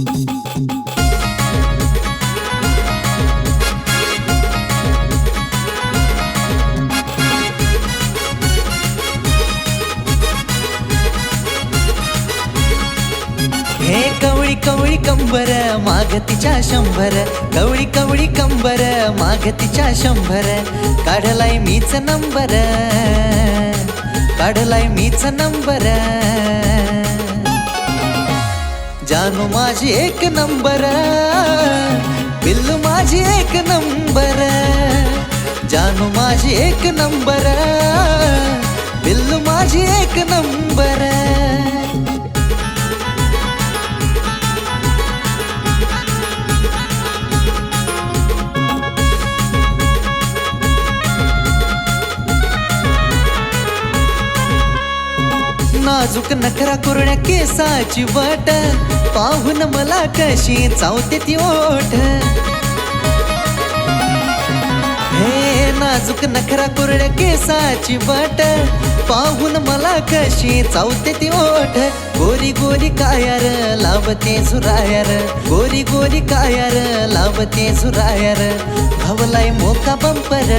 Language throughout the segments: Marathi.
हे कवळी कवळी कंबर माग तिच्या शंभर. कवळी कवळी कंबर माग तिच्या शंभर. काढलाय मीच नंबर. काढलाय मीच नंबर. जानू माझी एक नंबर. बिल्लू माझी एक नंबर. जानू माझी एक नंबर. बिल्लू माझी एक नंबर. नाजूक नखरा कुरण्या केसाची वाट. पाहून मला कशी चावते ती ओठ. हे नाजूक नखरा कुरड्या केसाची बट पाहून मला कशी चावते ती ओठ. गोरी गोरी कायार लावते झुरायर. गोरी गोरी कायर लावते झुरायर. घावलाय मोका बंपर.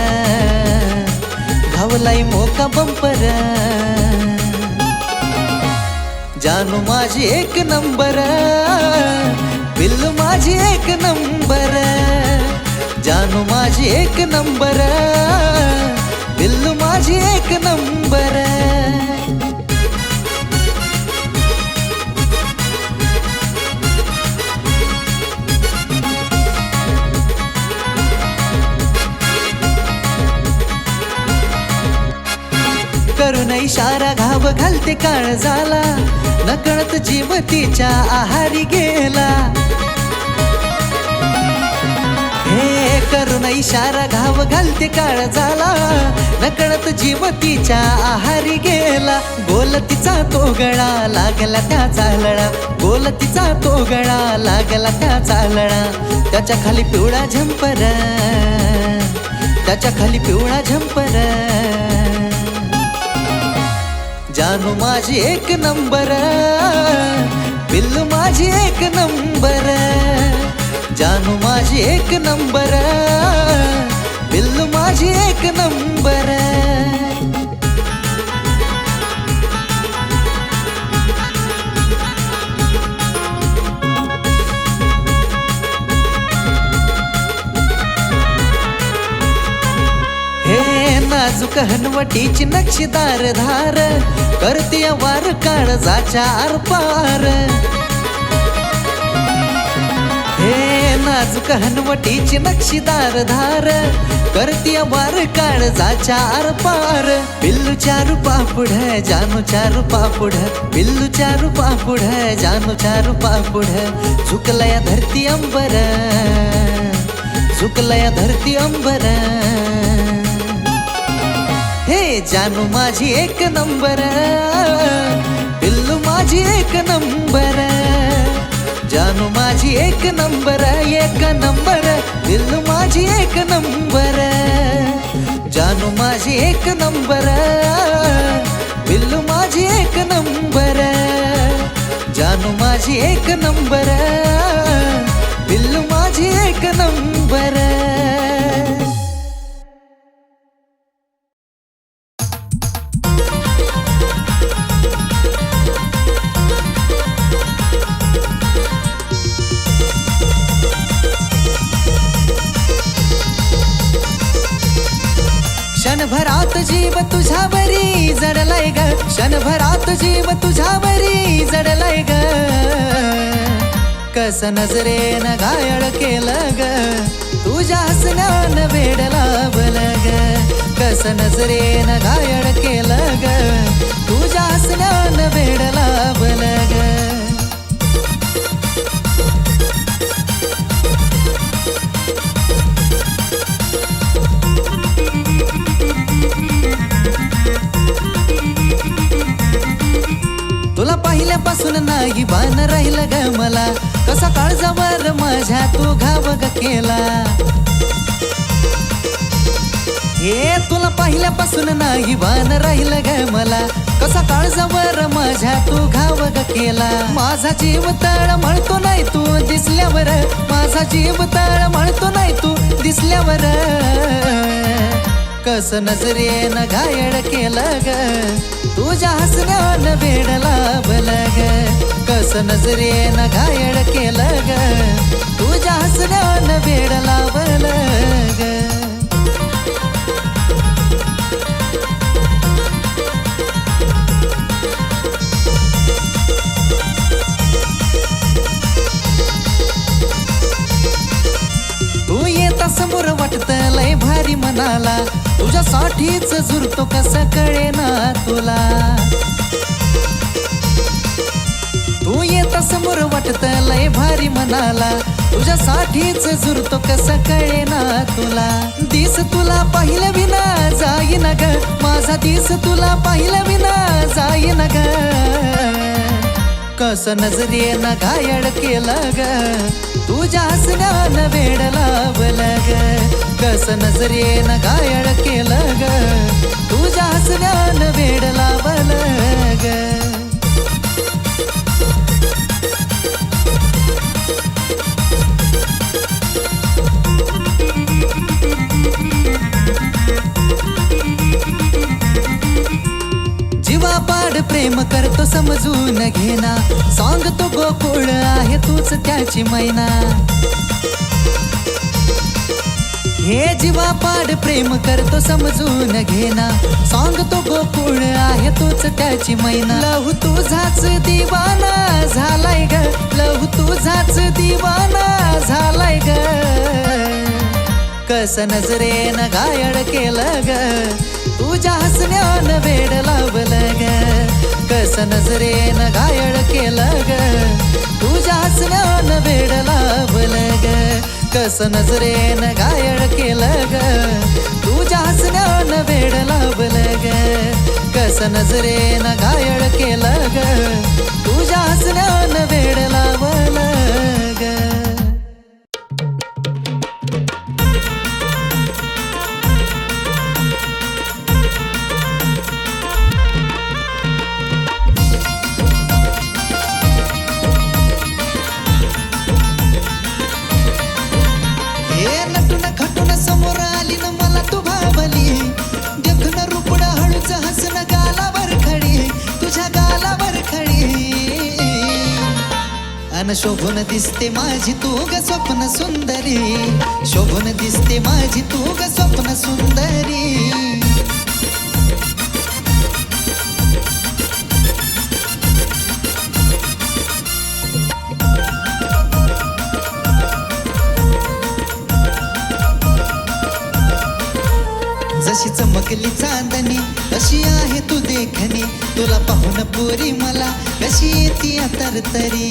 घावलाय मोका बंपर. जानू माझी एक नंबर बिल्लू माझी एक नंबर जानू माझी एक नंबर बिल्लू माझी एक नंबर. करून इशारा घाव घालते काळ झाला नकळत जीव तिच्या आहारी गेला. हे करून इशारा घाव घालते काळ झाला नकळत जीव तिच्या आहारी गेला. बोल तिचा तो गळा लागला त्या चालळा बोल तिचा तो गळा लागला त्या चालळा त्याच्याखाली पिवळा झंपर. त्याच्याखाली पिवळा झंपर. जानू माझी एक नंबर बिल्लू माझी एक नंबर जानू माझी एक नंबर बिल्लू माझी एक नंबर. नाजूक हनवटीची नक्षीदार धार करते वार काळजाच्या आरपार. हे नाजूक हनवटीची नक्षीदार धार करते वार काळजाच्या आरपार. बिल्लू चारू पापुढ जानू चारू पापुढ बिल्लू चारू पापुढ जानू चारू पापुढ झुकलया धरती अंबर झुकलया धरती अंबर. हे जानू माझी एक नंबर. बिल्लू माझी एक नंबर. जानू माझी एक नंबर एक नंबर. बिल्लू माझी एक नंबर. जानू माझी एक नंबर. बिल्लू माझी एक नंबर. जानू माझी एक नंबर. बिल्लू माझी एक नंबर. क्षणभरात जीव तुझ्यावरी जडलाय ग. क्षणभरात जीव तुझ्यावरी जडलाय ग. कस नजरेन घायळ केलं ग. तुझ्या हसण्यान वेड लावलं ग. कस नजरेन घायळ केलं ग. तुझ्या हसण्यान वेड लावलं ग. पाहिल्यापासून नाही राहिलं ग मला. कसा काळजावर माझ्या तू घाव ग केला. हे तुला पाहिल्यापासून नाही बाण राहिलं ग मला. कसा काळजावर माझ्या तू घाव ग केला. माझा जीव तळ म्हणतो नाही तू माझा जीव तळ म्हणतो नाही तू दिसल्यावर. कस नजरेनं घायड केलं ग. तुझ्या हसण्यानं वेड लाभलं ग कस नजरेनं घायड केलं ग तुझ्या हसण्यानं वेड लावलं ग समोर वाटत लय भारी मनाला. तुझ्यासाठीच झुरतो कस कळे ना तुला. तू येता समोर वाटत लय भारी मनाला. तुझ्यासाठीच झुरतो कस कळे ना तुला. दिस तुला पाहिलं विना जाईन ग. माझा दिस तुला पाहिलं विना जाईन ग. कस नजरेनं घायड केलं ग. तुझ्या हसण्यानं वेड लावलं ग कस नजरेनं गायळ केलं ग. तुझ्या हसण्यानं वेड लावलं ग प्रेम करतो समजून घेना. सांगतो गोकुळ आहे तूच त्याची मैना. हे जीवा पाड प्रेम करतो समजून घेना. सांगतो गोकुळ आहे तूच त्याची मैना. लहू तुझाच दिवाना झालाय ग. लहू तुझाच दिवाना झालाय ग. कस नजरेन घायड केलं ग. तुझ्या हसण्यान वेडला नजरेनं घायळ केलं ग तुझ्या हसण्यानं वेड लावलं ग कस नजरेनं घायळ केलं ग तुझ्या हसण्यानं वेड लावलं ग कस नजरेनं घायळ केलं ग तुझ्या हसण्यानं वेड लावलं ग अन शोभून दिसते माझी तू ग स्वप्न सुंदरी. शोभून दिसते माझी तू ग स्वप्न सुंदरी. जशी चमकली चांदणी तशी आहे तू देखणी. तुला पाहून पोरी मला कशी येते तरतरी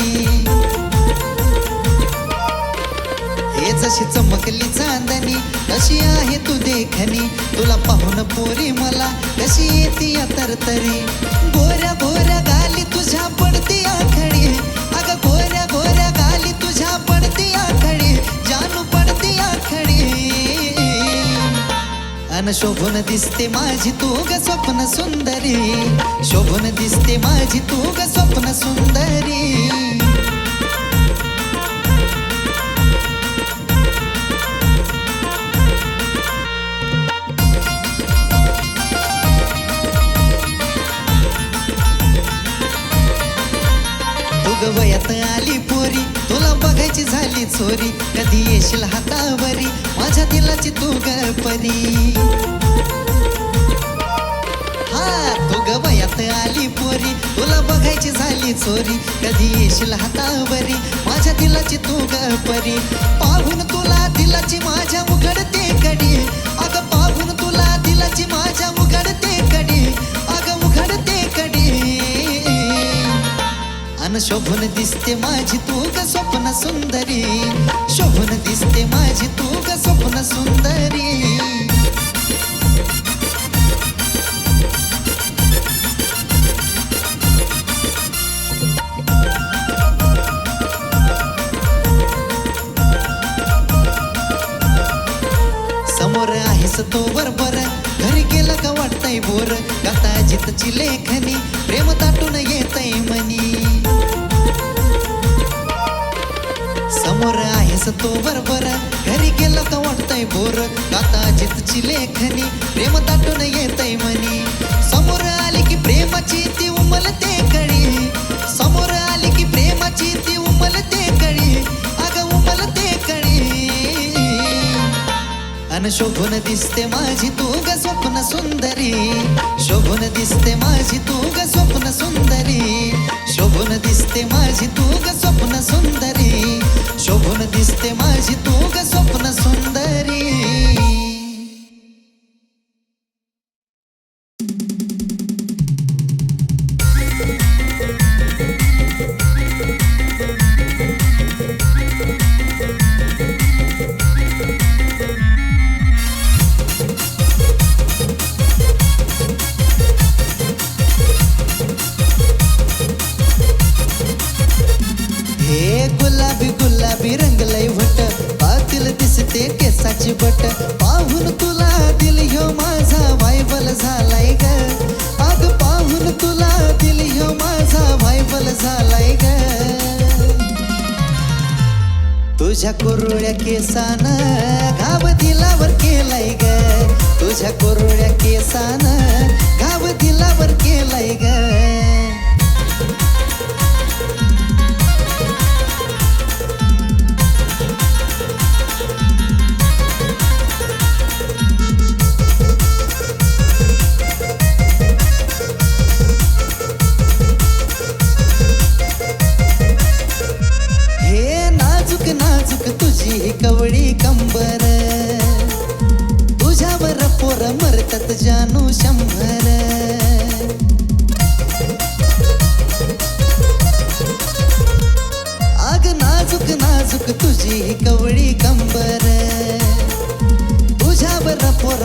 हे जशी चमकली चांदणी तशी आहे तू देखणी. तुला पाहून पोरी मला कशी येते तरतरी गोऱ्या गोऱ्या गाली तुझ्या पडती आखणी. अन शोभून दिसते माझी तू ग स्वप्न सुंदरी. शोभून दिसते माझी तू ग स्वप्न सुंदरी. झाली चोरी कधी येशील हातावरी माझ्या दिलाची तू ग हा तू ग वयात आली पोरी तुला बघायची झाली चोरी कधी येशील हातावरी माझ्या दिलाची तू ग परी पाहून तुला दिलाची माझ्या उघडते कडी अगं पाहून तुला दिलाची माझ्या अन शोभन दिसते माझी तू ग स्वप्न सुंदरी. शोभन दिसते माझी तू ग स्वप्न सुंदरी. समोर आहेस तो बरोबर. घरी गेला का वाटतंय बोर? गाता जितची लेखनी प्रेम ताटून येतय मनी. समोर आहेस तो बरोबर. घरी गेला तर वाटतय बोर. गाता जितची लेखनी प्रेम दाटून येतय म्हणे. समोर आली की प्रेमाची ती उमलते कळी. समोर आली की प्रेमाची ती उमलते कळी. अग उमलते कळी. अन शोभून दिसते माझी तू ग स्वप्न सुंदरी. शोभून दिसते माझी तू ग स्वप्न सुंदरी. शोभून दिसते माझी तू ग स्वप्न सुंदरी. शोभून दिसते माझी तू ग स्वप्न सुंदर. गुलाबी गुलाबी रंगलय वट पातील दिसते केसाची बट. पाहून तुला दिल ह्यो माझा वायबल झालाय ग. अग पाहून तुला दिल ह्यो माझा वायबल झालाय ग. तुझ्या कुरुळ्या केसान घाव दिलावर केलाय ग. तुझ्या कुरुळ्या केसान घाव दिलावर केलाय ग.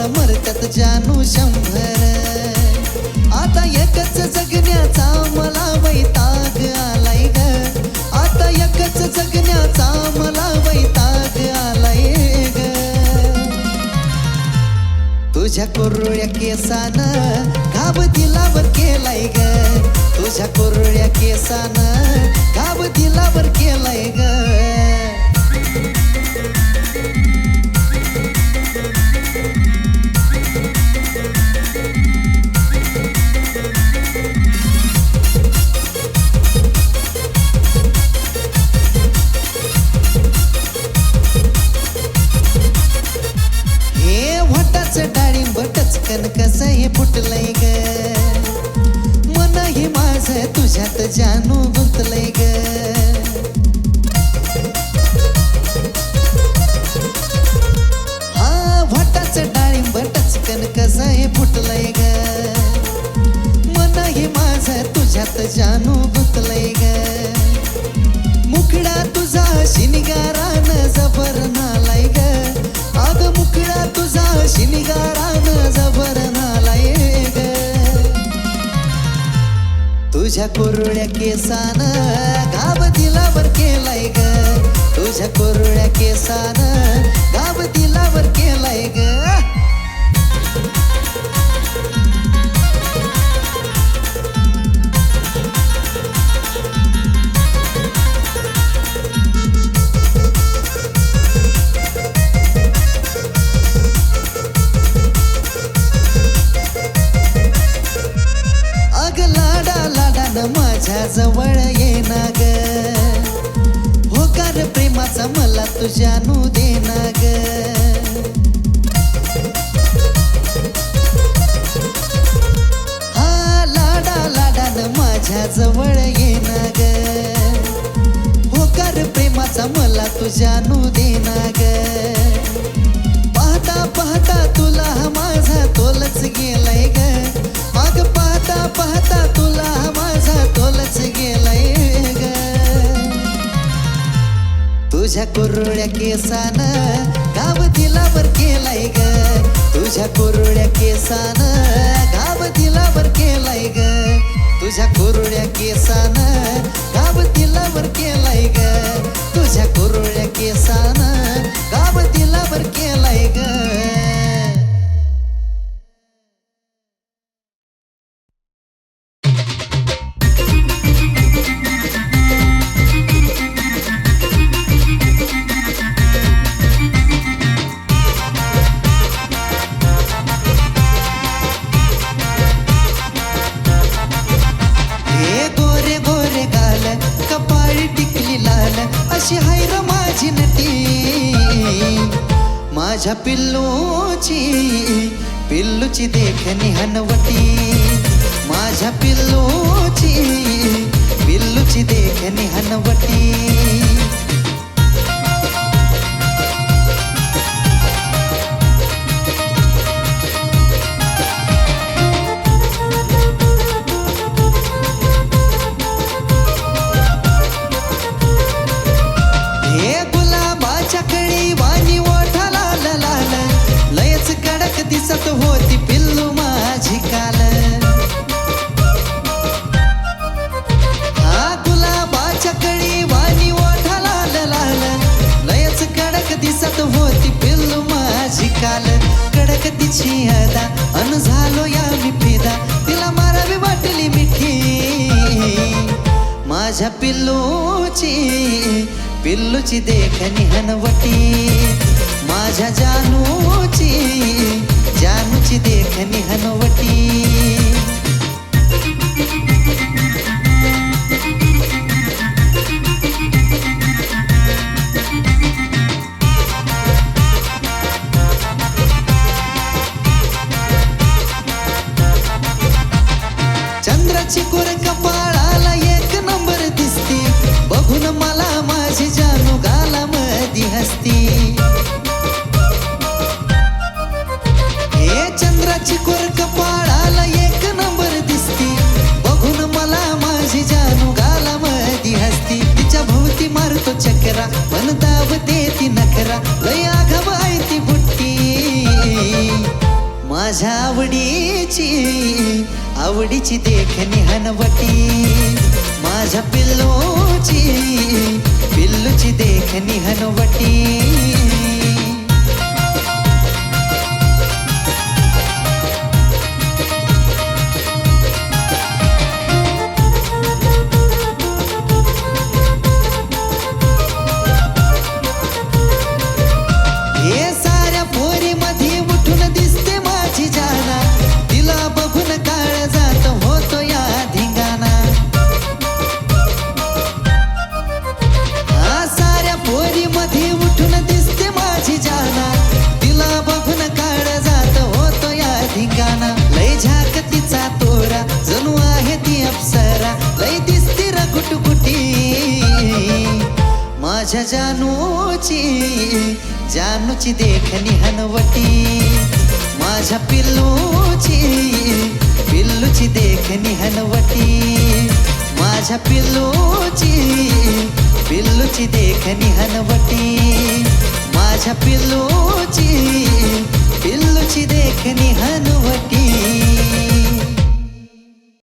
मरतात जानू शंभर. आता एकच जगण्याचा मला वैताग आलाय ग. आता एकच जगण्याचा मला वैताग आलाय ग. तुझ्या कुरुळ्या केसान घाब दिलावर केलाय ग. तुझ्या कुरुळ्या केसान घाब दिलावर केलाय ग. तुझ्या कुरुळ्या केसान गाव दिलावर केलाय ग. तुझ्या कोरड्या केसान गाव दिलावर केलाय ग. माझ्या जवळ येना ग. होकार प्रेमाचा मला तुझ्यानू देना ग. हा लाडा लाडानं माझ्या जवळ येना ग. होकार प्रेमाचा मला तुझ्यानू देना ग. तुझ्या कुरुळ्या केसान गाव दिलावर केलाय ग. तुझ्या कुरुळ्या केसान गाव दिलावर केलाय ग. तुझ्या कुरुळ्या केसान गाव दिलावर केलाय ग. तुझ्या कुरुळ्या केसान गाव दिलावर केलाय ग. पिल्लूची देखणी हनवटी माझ्या पिल्लूची पिल्लूची देखणी हनवटी माझ्या पिल्लूची पिल्लूची देखणी हनवटी माझ्या जानूची जानूची देखणी हनवटी असती हे चंद्राची कोर कपाळाला एक नंबर दिसती. बघून मला माझी जानू गाला मधी हसती. तिच्या भोवती मारतो चक्रा पण दाब ती नखरा. लय आघाव आहे ती बुट्टी. माझ्या आवडीची आवडीची देखणी हनवटी. माझ्या पिल्लोची पिल्लूची देखणी हनवटी हे माझ्या जानूची जानूची देखणी हनवटी. माझ्या पिल्लूची पिल्लूची देखणी हनवटी. माझ्या पिल्लूची पिल्लूची देखणी हनवटी. माझ्या पिल्लूची पिल्लूची देखणी हनवटी.